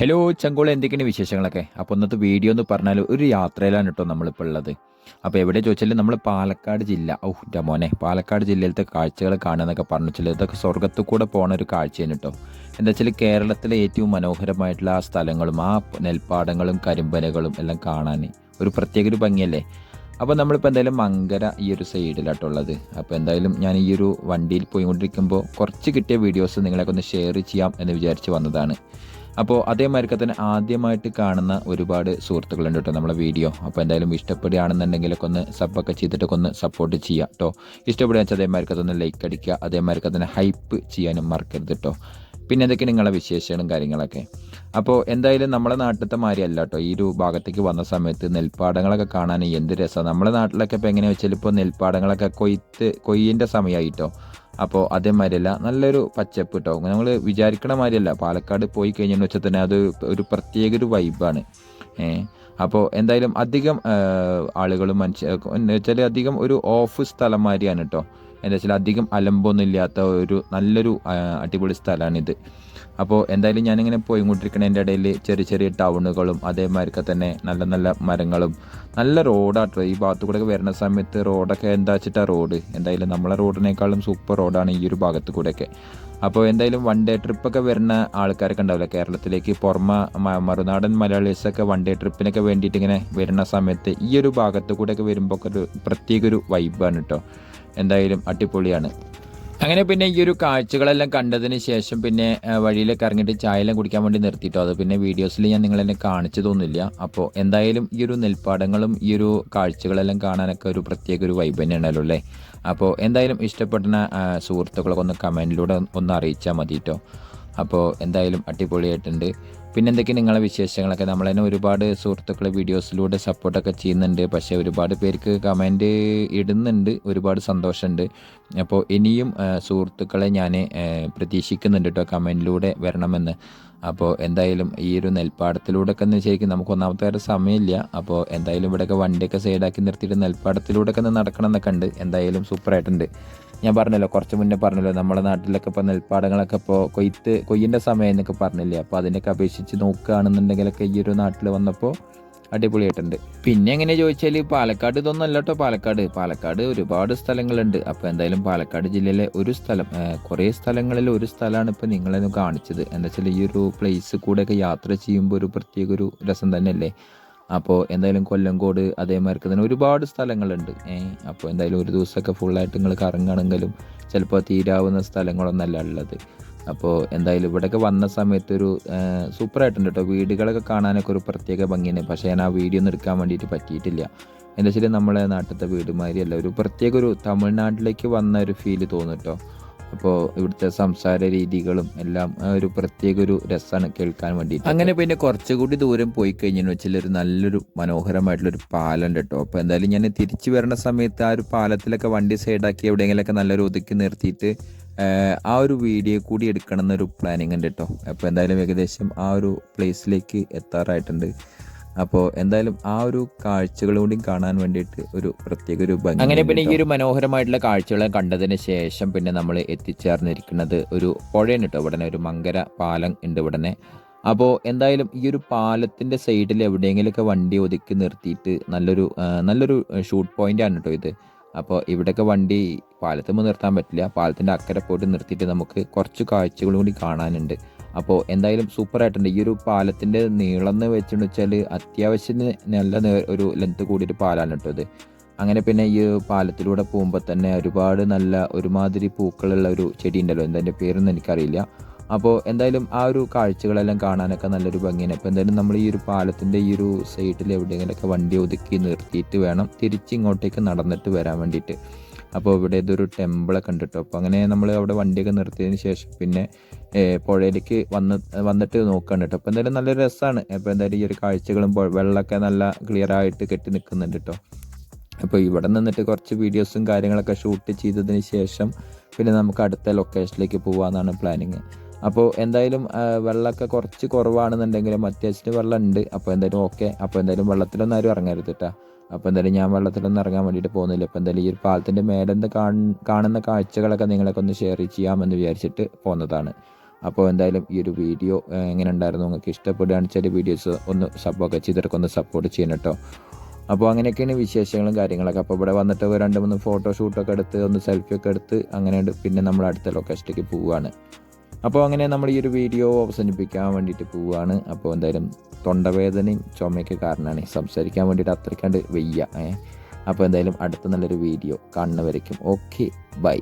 Hello ചങ്കോൾ എന്തൊക്കെയാണ് വിശേഷങ്ങളൊക്കെ? അപ്പോൾ ഇന്നത്തെ വീഡിയോ എന്ന് പറഞ്ഞാൽ ഒരു യാത്രയിലാണ് കേട്ടോ നമ്മളിപ്പോൾ ഉള്ളത്. അപ്പോൾ എവിടെ ചോദിച്ചാലും നമ്മൾ പാലക്കാട് ജില്ല. ഓ എന്റെ മോനെ പാലക്കാട് ജില്ലയിലത്തെ കാഴ്ചകൾ കാണുക എന്നൊക്കെ പറഞ്ഞു. വെച്ചാൽ ഇതൊക്കെ സ്വർഗത്തിൽ കൂടെ പോണ ഒരു കാഴ്ചയാണ് കേട്ടോ. എന്താ വെച്ചാൽ കേരളത്തിലെ ഏറ്റവും മനോഹരമായിട്ടുള്ള ആ സ്ഥലങ്ങളും ആ നെൽപ്പാടങ്ങളും കരിമ്പനകളും എല്ലാം കാണാൻ ഒരു പ്രത്യേക ഒരു ഭംഗിയല്ലേ? അപ്പോൾ നമ്മളിപ്പോൾ എന്തായാലും മങ്കര ഈ ഒരു സൈഡിലാട്ടുള്ളത് അപ്പോൾ എന്തായാലും ഞാൻ ഈ ഒരു വണ്ടിയിൽ പോയിക്കൊണ്ടിരിക്കുമ്പോൾ കുറച്ച് കിട്ടിയ വീഡിയോസ് നിങ്ങളെയൊക്കെ ഒന്ന് ഷെയർ ചെയ്യാം എന്ന് വിചാരിച്ച് വന്നതാണ്. അപ്പോൾ അതേ തന്നെ ആദ്യമായിട്ട് കാണുന്ന ഒരുപാട് സുഹൃത്തുക്കളുണ്ട് കേട്ടോ നമ്മളെ വീഡിയോ. അപ്പോൾ എന്തായാലും ഇഷ്ടപ്പെടുകയാണെന്നുണ്ടെങ്കിലൊക്കെ ഒന്ന് സബ്ബൊക്കെ ചെയ്തിട്ടൊക്കെ ഒന്ന് സപ്പോർട്ട് ചെയ്യുക കേട്ടോ. ഇഷ്ടപ്പെടുക വെച്ചാൽ അതേമാതിരി ഒന്ന് ലൈക്ക് അടിക്കുക അതേ തന്നെ ഹൈപ്പ് ചെയ്യാനും മറക്കരുത് കേട്ടോ. പിന്നെ എന്തൊക്കെ നിങ്ങളെ വിശേഷങ്ങളും കാര്യങ്ങളൊക്കെ? അപ്പോൾ എന്തായാലും നമ്മുടെ നാട്ടിലത്തെ മാതിരി അല്ല കേട്ടോ. ഈ ഒരു ഭാഗത്തേക്ക് വന്ന സമയത്ത് നെൽപ്പാടങ്ങളൊക്കെ കാണാൻ എന്ത് രസമാണ് നമ്മുടെ നാട്ടിലൊക്കെ ഇപ്പോൾ എങ്ങനെയാ വെച്ചാൽ ഇപ്പോൾ നെൽപ്പാടങ്ങളൊക്കെ കൊയ്ത്ത് കൊയ്യിന്റെ സമയമായിട്ടോ അപ്പോൾ അതേമാതിരിയല്ല നല്ലൊരു പച്ചപ്പ് കേട്ടോ. നമ്മൾ വിചാരിക്കണ മാതിരിയല്ല. പാലക്കാട് പോയി കഴിഞ്ഞെന്ന് വെച്ചാൽ തന്നെ അത് ഒരു പ്രത്യേക ഒരു വൈബാണ് അപ്പോൾ എന്തായാലും അധികം ആളുകളും മനുഷ്യ എന്ന് വെച്ചാൽ അധികം ഒരു ഓഫ് സ്ഥലം മാതിരിയാണ് കേട്ടോ എന്താ വെച്ചാൽ അധികം അലമ്പൊന്നുമില്ലാത്ത ഒരു നല്ലൊരു അടിപൊളി സ്ഥലമാണിത് അപ്പോൾ എന്തായാലും ഞാനിങ്ങനെ പോയി കൊണ്ടിരിക്കണതിന്റെ ഇടയിൽ ചെറിയ ചെറിയ ടൗണുകളും അതേമാതിരിക്ക് തന്നെ നല്ല നല്ല മരങ്ങളും നല്ല റോഡാട്ടോ. ഈ ഭാഗത്തു കൂടെ വരുന്ന സമയത്ത് റോഡൊക്കെ എന്താ വെച്ചിട്ടാ റോഡ്? എന്തായാലും നമ്മളെ റോഡിനേക്കാളും സൂപ്പർ റോഡാണ് ഈ ഒരു ഭാഗത്തു കൂടെയൊക്കെ അപ്പോൾ എന്തായാലും വൺ ഡേ ട്രിപ്പൊക്കെ വരുന്ന ആൾക്കാരൊക്കെ ഉണ്ടാവില്ല? കേരളത്തിലേക്ക് പുറമെ മറുനാടൻ മലയാളീസൊക്കെ വൺ ഡേ ട്രിപ്പിനൊക്കെ വേണ്ടിയിട്ട് ഇങ്ങനെ വരുന്ന സമയത്ത് ഈ ഒരു ഭാഗത്തു കൂടെയൊക്കെ വരുമ്പോൾ ഒരു പ്രത്യേക ഒരു വൈബാണ് കേട്ടോ എന്തായാലും അടിപൊളിയാണ്. അങ്ങനെ പിന്നെ ഈ ഒരു കാഴ്ചകളെല്ലാം കണ്ടതിന് ശേഷം പിന്നെ വഴിയിലേക്ക് ഇറങ്ങിയിട്ട് ചായയെല്ലാം കുടിക്കാൻ വേണ്ടി നിർത്തിയിട്ടോ അത് പിന്നെ വീഡിയോസിൽ ഞാൻ നിങ്ങളെന്നെ കാണിച്ചു തോന്നില്ല അപ്പോൾ എന്തായാലും ഈ ഒരു നെൽപ്പാടങ്ങളും ഈ ഒരു കാഴ്ചകളെല്ലാം കാണാനൊക്കെ ഒരു പ്രത്യേക ഒരു വൈബ് തന്നെയാണല്ലോ അല്ലേ? അപ്പോൾ എന്തായാലും ഇഷ്ടപ്പെടുന്ന സുഹൃത്തുക്കളൊക്കെ ഒന്ന് കമന്റിലൂടെ ഒന്ന് അറിയിച്ചാൽ മതി കേട്ടോ അപ്പോൾ എന്തായാലും അടിപൊളിയായിട്ടുണ്ട്. പിന്നെ എന്തൊക്കെ നിങ്ങളെ വിശേഷങ്ങളൊക്കെ? നമ്മൾ തന്നെ ഒരുപാട് സുഹൃത്തുക്കൾ വീഡിയോസിലൂടെ സപ്പോർട്ടൊക്കെ ചെയ്യുന്നുണ്ട്. പക്ഷേ ഒരുപാട് പേർക്ക് കമന്റ് ഇടുന്നുണ്ട്. ഒരുപാട് സന്തോഷമുണ്ട്. അപ്പോൾ ഇനിയും സുഹൃത്തുക്കളെ ഞാൻ പ്രതീക്ഷിക്കുന്നുണ്ട് കേട്ടോ കമന്റിലൂടെ വരണമെന്ന്. അപ്പോൾ എന്തായാലും ഈ ഒരു നെൽപ്പാടത്തിലൂടെ ഒക്കെ ഒന്ന് ശരിക്കും നമുക്ക് ഒന്നാമത്തെ കാര്യം സമയമില്ല. അപ്പോൾ എന്തായാലും ഇവിടെയൊക്കെ വണ്ടിയൊക്കെ സൈഡാക്കി നിർത്തിയിട്ട് നെൽപ്പാടത്തിലൂടെ ഒക്കെ ഒന്ന് നടക്കണം എന്നൊക്കെ ഉണ്ട്. എന്തായാലും സൂപ്പറായിട്ടുണ്ട്. ഞാൻ പറഞ്ഞല്ലോ കുറച്ച് മുന്നേ പറഞ്ഞല്ലോ നമ്മുടെ നാട്ടിലൊക്കെ ഇപ്പോൾ നെൽപ്പാടങ്ങളൊക്കെ ഇപ്പോൾ കൊയ്ത്ത് കൊയ്യിന്റെ സമയം എന്നൊക്കെ പറഞ്ഞില്ലേ അപ്പോൾ അതിനൊക്കെ അപേക്ഷിച്ച് നോക്കുകയാണെന്നുണ്ടെങ്കിലൊക്കെ ഈ ഒരു നാട്ടിൽ വന്നപ്പോൾ അടിപൊളിയായിട്ടുണ്ട്. പിന്നെ എങ്ങനെ ചോദിച്ചാൽ പാലക്കാട് ഇതൊന്നും അല്ല കേട്ടോ പാലക്കാട്. പാലക്കാട് ഒരുപാട് സ്ഥലങ്ങളുണ്ട്. അപ്പോൾ എന്തായാലും പാലക്കാട് ജില്ലയിലെ ഒരു സ്ഥലം കുറേ സ്ഥലങ്ങളിൽ ഒരു സ്ഥലമാണ് ഇപ്പോൾ നിങ്ങളെന്ന് കാണിച്ചത്. എന്താ വെച്ചാൽ ഈ ഒരു പ്ലേസ് കൂടെയൊക്കെ യാത്ര ചെയ്യുമ്പോൾ ഒരു പ്രത്യേക ഒരു രസം തന്നെയല്ലേ? അപ്പോൾ എന്തായാലും കൊല്ലംകോട് അതേമാതിരി തന്നെ ഒരുപാട് സ്ഥലങ്ങളുണ്ട്. ഏഹ് അപ്പോൾ എന്തായാലും ഒരു ദിവസമൊക്കെ ഫുള്ളായിട്ട് നിങ്ങൾ കറങ്ങണമെങ്കിലും ചിലപ്പോൾ തീരാവുന്ന സ്ഥലങ്ങളൊന്നല്ല ഉള്ളത്. അപ്പോൾ എന്തായാലും ഇവിടെയൊക്കെ വന്ന സമയത്ത് ഒരു സൂപ്പറായിട്ടുണ്ട് കേട്ടോ വീടുകളൊക്കെ കാണാനൊക്കെ ഒരു പ്രത്യേക ഭംഗിയാണ്. പക്ഷേ ഞാൻ ആ വീഡിയോ ഒന്നും എടുക്കാൻ വേണ്ടിയിട്ട് പറ്റിയിട്ടില്ല. എന്താ വെച്ചാൽ നമ്മളെ നാട്ടിലത്തെ വീടുമാതിരി അല്ല. ഒരു പ്രത്യേക ഒരു തമിഴ്നാട്ടിലേക്ക് വന്ന ഒരു ഫീൽ തോന്നും കേട്ടോ അപ്പോൾ ഇവിടുത്തെ സംസാര രീതികളും എല്ലാം ഒരു പ്രത്യേക ഒരു രസമാണ് കേൾക്കാൻ വേണ്ടിയിട്ട് അങ്ങനെ പിന്നെ കുറച്ചുകൂടി ദൂരം പോയി കഴിഞ്ഞെന്ന് വെച്ചാൽ ഒരു നല്ലൊരു മനോഹരമായിട്ടുള്ളൊരു പാലം കേട്ടോ അപ്പോൾ എന്തായാലും ഞാൻ തിരിച്ചു വരുന്ന സമയത്ത് ആ ഒരു പാലത്തിലൊക്കെ വണ്ടി സൈഡാക്കി എവിടെയെങ്കിലൊക്കെ നല്ലൊരു ഒതുക്കി നിർത്തിയിട്ട് ആ ഒരു വീഡിയോ കൂടി എടുക്കണം എന്നൊരു പ്ലാനിങ് ഉണ്ട് കേട്ടോ അപ്പോൾ എന്തായാലും ഏകദേശം ആ ഒരു പ്ലേസിലേക്ക് എത്താറായിട്ടുണ്ട്. അപ്പോൾ എന്തായാലും ആ ഒരു കാഴ്ചകൾ കൂടി കാണാൻ വേണ്ടിയിട്ട് ഒരു പ്രത്യേക ഒരു ഭംഗി അങ്ങനെ പിന്നെ ഈ ഒരു മനോഹരമായിട്ടുള്ള കാഴ്ചകളെ കണ്ടതിന് ശേഷം പിന്നെ നമ്മൾ എത്തിച്ചേർന്നിരിക്കുന്നത് ഒരു പുഴയാണ് കേട്ടോ ഇവിടെ ഒരു മങ്കര പാലം ഉണ്ട് ഇവിടെ അപ്പോൾ എന്തായാലും ഈ ഒരു പാലത്തിന്റെ സൈഡിൽ എവിടെയെങ്കിലുമൊക്കെ വണ്ടി ഒതുക്കി നിർത്തിയിട്ട് നല്ലൊരു നല്ലൊരു ഷൂട്ട് പോയിന്റ് ആണ് കേട്ടോ ഇത്. അപ്പോൾ ഇവിടെയൊക്കെ വണ്ടി പാലത്തുമ്പോൾ നിർത്താൻ പറ്റില്ല. പാലത്തിന്റെ അക്കരെ പോയിട്ട് നിർത്തിയിട്ട് നമുക്ക് കുറച്ച് കാഴ്ചകളും കൂടി കാണാനുണ്ട്. അപ്പോൾ എന്തായാലും സൂപ്പറായിട്ടുണ്ട് ഈ ഒരു പാലത്തിന്റെ നീളം എന്ന് വെച്ചെന്ന് വെച്ചാൽ അത്യാവശ്യത്തിന് നല്ല ഒരു ലെങ്ത് കൂടിയൊരു പാലാണ് കേട്ടോ ഇത്. അങ്ങനെ പിന്നെ ഈ പാലത്തിലൂടെ പോകുമ്പോൾ തന്നെ ഒരുപാട് നല്ല ഒരുമാതിരി പൂക്കളുള്ള ഒരു ചെടി ഉണ്ടല്ലോ. എന്തതിന്റെ പേരൊന്നും എനിക്കറിയില്ല. അപ്പോൾ എന്തായാലും ആ ഒരു കാഴ്ചകളെല്ലാം കാണാനൊക്കെ നല്ലൊരു ഭംഗിയാണ്. അപ്പോൾ എന്തായാലും നമ്മൾ ഈ ഒരു പാലത്തിന്റെ ഈ ഒരു സൈഡിൽ എവിടെയെങ്കിലുമൊക്കെ വണ്ടി ഒതുക്കി നിർത്തിയിട്ട് വേണം തിരിച്ച് ഇങ്ങോട്ടേക്ക് നടന്നിട്ട് വരാൻ വേണ്ടിയിട്ട്. അപ്പോൾ ഇവിടെ ഇതൊരു ടെമ്പിളൊക്കെ ഉണ്ട് കേട്ടോ അപ്പോൾ അങ്ങനെ നമ്മൾ അവിടെ വണ്ടിയൊക്കെ നിർത്തിയതിന് ശേഷം പിന്നെ പുഴയിലേക്ക് വന്ന് വന്നിട്ട് നോക്കുകയാണ് കേട്ടോ അപ്പോൾ എന്തായാലും നല്ലൊരു രസമാണ് അപ്പോൾ എന്തായാലും ഈ ഒരു കാഴ്ചകളും വെള്ളമൊക്കെ നല്ല ക്ലിയർ ആയിട്ട് കെട്ടി നിൽക്കുന്നുണ്ട് കേട്ടോ അപ്പോൾ ഇവിടെ നിന്നിട്ട് കുറച്ച് വീഡിയോസും കാര്യങ്ങളൊക്കെ ഷൂട്ട് ചെയ്തതിന് ശേഷം പിന്നെ നമുക്ക് അടുത്ത ലൊക്കേഷനിലേക്ക് പോകാമെന്നാണ് പ്ലാനിങ് അപ്പോൾ എന്തായാലും വെള്ളമൊക്കെ കുറച്ച് കുറവാണെന്നുണ്ടെങ്കിലും അത്യാവശ്യത്തിന് വെള്ളം ഉണ്ട് അപ്പോൾ എന്തായാലും ഓക്കെ അപ്പോൾ എന്തായാലും വെള്ളത്തിലൊന്നും ആരും ഇറങ്ങരുത് കേട്ടോ അപ്പോൾ എന്തായാലും ഞാൻ വെള്ളത്തിലൊന്നും ഇറങ്ങാൻ വേണ്ടിയിട്ട് പോകുന്നില്ല. അപ്പോൾ എന്തായാലും ഈ ഒരു പാലത്തിന്റെ മേലെന്ന് കാണുന്ന കാഴ്ചകളൊക്കെ നിങ്ങളൊക്കെ ഒന്ന് ഷെയർ ചെയ്യാമെന്ന് വിചാരിച്ചിട്ട് പോകുന്നതാണ് അപ്പോൾ എന്തായാലും ഈ ഒരു വീഡിയോ എങ്ങനെ ഉണ്ടായിരുന്നു നിങ്ങൾക്ക് ഇഷ്ടപ്പെടുകയാണെന്ന് വെച്ചാൽ വീഡിയോസ് ഒന്ന് സപ്പോർട്ട് ചെയ്തിടക്ക് ഒന്ന് സപ്പോർട്ട് ചെയ്യണം കേട്ടോ അപ്പോൾ അങ്ങനെയൊക്കെയാണ് വിശേഷങ്ങളും കാര്യങ്ങളൊക്കെ. അപ്പോൾ ഇവിടെ വന്നിട്ട് രണ്ട് മൂന്ന് ഫോട്ടോ ഷൂട്ടൊക്കെ എടുത്ത് ഒന്ന് സെൽഫിയൊക്കെ എടുത്ത് അങ്ങനെയുണ്ട്. പിന്നെ നമ്മൾ അടുത്ത ലൊക്കേഷനിലേക്ക് പോവുകയാണ്. അപ്പോൾ അങ്ങനെ നമ്മൾ ഈ ഒരു വീഡിയോ അവസാനിപ്പിക്കാൻ വേണ്ടിയിട്ട് പോവുകയാണ് അപ്പോൾ എന്തായാലും തൊണ്ടവേദനയും ചുമയൊക്കെ കാരണമാണ് സംസാരിക്കാൻ വേണ്ടിയിട്ട് അത്രയ്ക്കാണ്ട് വയ്യ അപ്പോൾ എന്തായാലും അടുത്ത നല്ലൊരു വീഡിയോ കാണുന്നവരേക്കും. Okay bye.